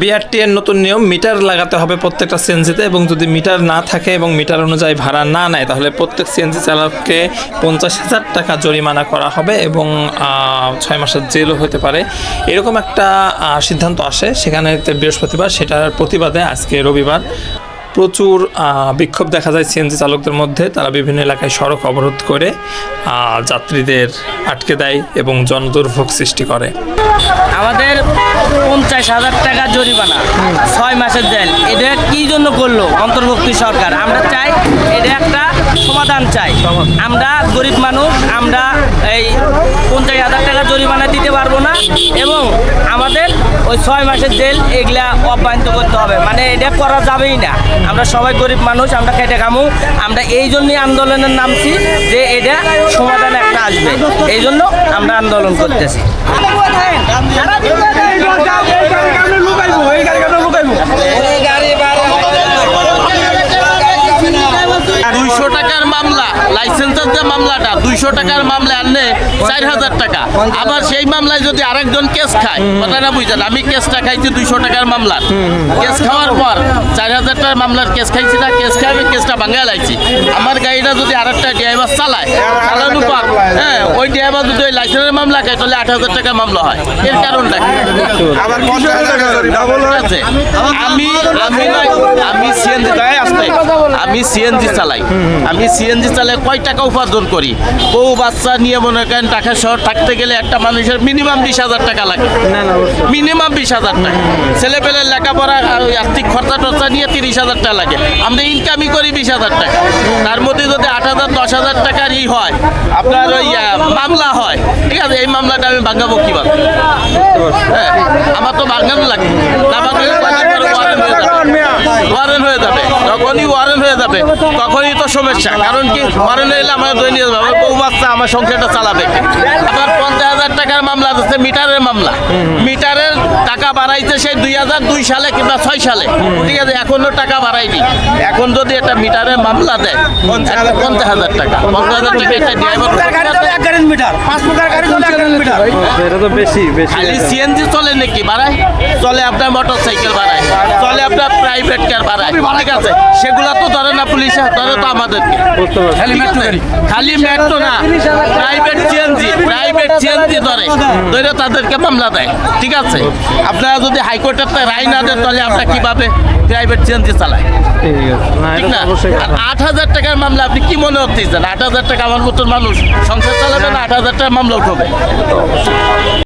BRT এর নতুন নিয়ম, মিটার লাগাতে হবে প্রত্যেকটা সিএনজিতে এবং যদি মিটার না থাকে এবং মিটার অনুযায়ী ভাড়া না নেয়, তাহলে প্রত্যেক সিএনজি চালককে পঞ্চাশ হাজার টাকা জরিমানা করা হবে এবং ছয় মাসের জেলও হতে পারে। এরকম একটা সিদ্ধান্ত আসে। সেখানে বৃহস্পতিবার, সেটার প্রতিবাদে আজকে রবিবার। প্রচুর বিক্ষোভ দেখা যায় সিএনজি চালকদের মধ্যে। তারা বিভিন্ন এলাকায় সড়ক অবরোধ করে যাত্রীদের আটকে দেয় এবং জনদুর্ভোগ সৃষ্টি করে। আমাদের পঞ্চাশ হাজার টাকা জরিমানা ছয় মাসের জেল। এটা কি জন্য করল অন্তর্ভুক্তি সরকার? আমরা চাই এটা একটা সমাধান চাই। আমরা গরিব মানুষ আমরা এই পঞ্চাশ হাজার টাকা জরিমানা দিতে পারব না এবং আমাদের ওই ছয় মাসের জেল এগুলা অব্যাহত করতে হবে। মানে এটা করা যাবেই না। আমরা সবাই গরিব মানুষ, আমরা খেটে খামু। আমরা এই জন্যই আন্দোলনের নামছি যে এটা সমাধান একটা আসবে। এই জন্য আমরা আন্দোলন করতেছি। টাকার মামলা লাইসেন্সের যে মামলাটা দুইশো টাকার মামলা আনলে চার হাজার টাকা। আবার সেই মামলায় যদি আরেকজন কেস খায় কথাটা বুঝছেন? আমি কেসটা খাইছি দুইশো টাকার মামলার। কেস খাওয়ার পর চার হাজার টাকার মামলার কেস খাইছি না কেস খাই আমি কেসটা ভাঙা লাইছি। আমার গাড়িটা যদি আরেকটা ড্রাইভার চালায় চালানোর পর হ্যাঁ ওই ড্রাইভার যদি ওই লাইসেন্সের মামলা খায় তাহলে আট হাজার টাকা মামলা হয়। এর কারণটা কি? আমি আমি আমি সিএনজি আসতে। আমি সিএনজি চালাই। আমি সিএনজি চালাই কয় টাকা উপার্জন করি? বউ বাচ্চা নিয়ে মনে করেন টাকা শহর থাকতে গেলে একটা মানুষের মিনিমাম বিশ হাজার টাকা লাগে। মিনিমাম বিশ হাজার টাকা। ছেলে পেলের লেখাপড়া আর আর্থিক খরচা টরচা নিয়ে তিরিশ হাজার টাকা লাগে। আমরা ইনকামই করি বিশ হাজার টাকা। তার মধ্যে যদি আট হাজার দশ হাজার টাকার ই হয় আপনার ওই মামলা হয় ঠিক আছে? এই মামলাটা আমি ভাঙাবো কীভাবে? হ্যাঁ আমার তো ভাঙানো লাগে। না ভাঙলে তখনই তো সমস্যা কারণ কি ওয়ারেন্ট এলে আমার যাবে বউ বাচ্চা আমার সংসারটা চালাবে। আপনার আবার পঞ্চাশ হাজার টাকার মামলা আছে মিটারের মামলা। মিটারের টাকা বাড়াইছে সেই দুই হাজার দুই সালে কিংবা ছয় সালে। ঠিক আছে এখনও টাকা বাড়াইনি এখন যদি একটা মিটারের মামলা দেয় পঞ্চাশ হাজার টাকা। পঞ্চাশ হাজার টাকা একটা ড্রাইভার এটা তো বেশি বেশি। খালি সিএনজি চলে নাকি বাড়ায়? চলে আপনার মোটর সাইকেল বাড়ায়। চলে আপনার প্রাইভেট কার বাড়ায়। ঠিক আছে? সেগুলা তো ধরে না পুলিশে ধরে তো আমাদেরকে। ঠিক আছে? খালি মেট্রো না প্রাইভেট সিএনজি প্রাইভেট সিএনজি ধরে। ধরে তাদেরকে মামলা দেয়। ঠিক আছে? আপনারা যদি হাইকোর্টের রায় না দেন তাহলে আপনারা কীভাবে প্রাইভেট সিএনজি চালায়? ঠিক না আট হাজার টাকার মামলা আপনি কি মনে হচ্ছেন আট হাজার টাকা আমার মতন মানুষ সংসার চালাবে না? আট হাজার টাকার মামলা উঠবে।